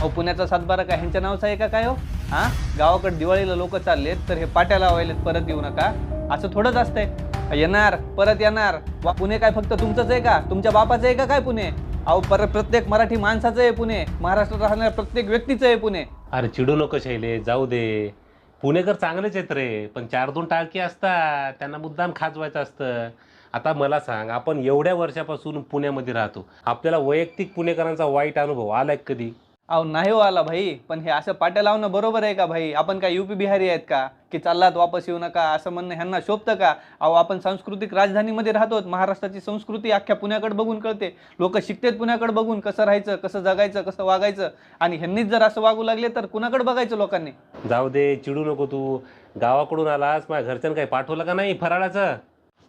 अहो पुण्याचा सातबारा काय? ह्यांच्या नावचा आहे का काय हो? हा? गावाकडे दिवाळीला लोक चाललेत तर हे पाट्या लावायलेत परत येऊ नका. असं थोडंच असतंय. येणार परत येणार. वा पुणे काय फक्त तुमचंच आहे का? तुमच्या बापाचं आहे का काय पुणे? अहो परत प्रत्येक मराठी माणसाचं आहे पुणे. महाराष्ट्रात राहणाऱ्या प्रत्येक व्यक्तीचं आहे पुणे. अरे चिडू नको शैले जाऊ दे. पुणेकर चांगलेच आहेत रे पण चार दोन टाळकी असतात. त्यांना मुद्दाम खाजवायचं असतं. आता मला सांग आपण एवढ्या वर्षापासून पुण्यामध्ये राहतो. आपल्याला वैयक्तिक पुणेकरांचा वाईट अनुभव आलाय कधी? अहो नाही हो आला भाई पण हे असं पाट्या लावणं बरोबर आहे का भाई? आपण काय युपी बिहारी आहेत का? की चाललात वापस येऊ नका असं म्हणणं ह्यांना शोभतं का? अहो आपण सांस्कृतिक राजधानीमध्ये राहतो महाराष्ट्राची संस्कृती अख्ख्या पुण्याकडे बघून कळते. लोक शिकतेत पुण्याकडे बघून कसं राहायचं कसं जगायचं कसं वागायचं. आणि ह्यांनीच जर असं वागू लागले तर कुणाकडे बघायचं लोकांनी? जाऊ दे चिडू नको तू. गावाकडून आलास माझ्या घरच्यानं काही पाठवलं का नाही फराळाचं?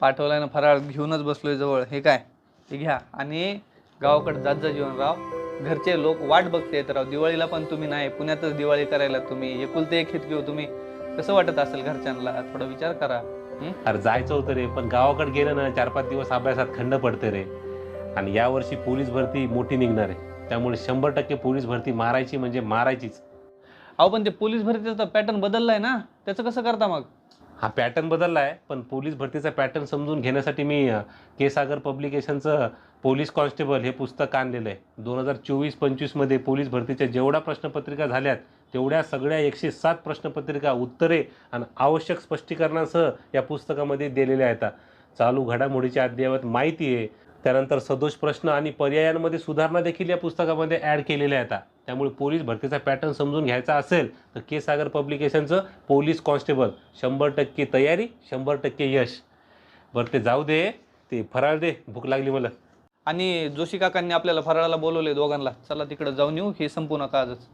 पाठवलाय ना फराळ घेऊनच बसलोय जवळ. हे काय? हे घ्या. आणि गावाकडे जात जा जीवनराव. घरचे लोक वाट बघतेत राव दिवाळीला पण तुम्ही नाही पुण्यातच दिवाळी करायला तुम्ही एकुलते एक हित घेऊ तुम्ही. कसं वाटत असेल घरच्यांना? थोडा विचार करा? अरे जायचं होतं रे पण गावाकडे गेलं ना चार पाच दिवस अभ्यासात खंड पडते रे. आणि यावर्षी पोलीस भरती मोठी निघणार आहे. त्यामुळे शंभर टक्के पोलीस भरती मारायची म्हणजे मारायचीच. अहो पण ते पोलीस भरतीचा पॅटर्न बदललाय ना. त्याचं कसं करता मग? हा पॅटर्न बदलला आहे पण पोलीस भरतीचा पॅटर्न समजून घेण्यासाठी मी के सागर पब्लिकेशनचं पोलीस कॉन्स्टेबल हे पुस्तक आणलेलं आहे दोन हजार चोवीस पंचवीसमध्ये पोलीस भरतीच्या जेवढ्या प्रश्नपत्रिका झाल्यात तेवढ्या सगळ्या एकशे सात प्रश्नपत्रिका उत्तरे आणि आवश्यक स्पष्टीकरणासह या पुस्तकामध्ये दिलेल्या आहेत. चालू घडामोडीच्या अद्ययावत माहिती आहे त्यानंतर सदोष प्रश्न आणि पर्यायांमध्ये सुधारणा देखील या पुस्तकामध्ये ॲड केलेल्या आहेत. त्यामुळे पोलीस भरतीचा पॅटर्न समजून घ्यायचा असेल तर के सागर पब्लिकेशनचं पोलीस कॉन्स्टेबल शंभर टक्के तयारी शंभर टक्के यश. बरं ते जाऊ दे ते फराळ दे भूक लागली मला. आणि जोशी काकांनी आपल्याला फराळाला बोलवले दोघांना. चला तिकडे जाऊन येऊ हे संपूर्ण नका आजच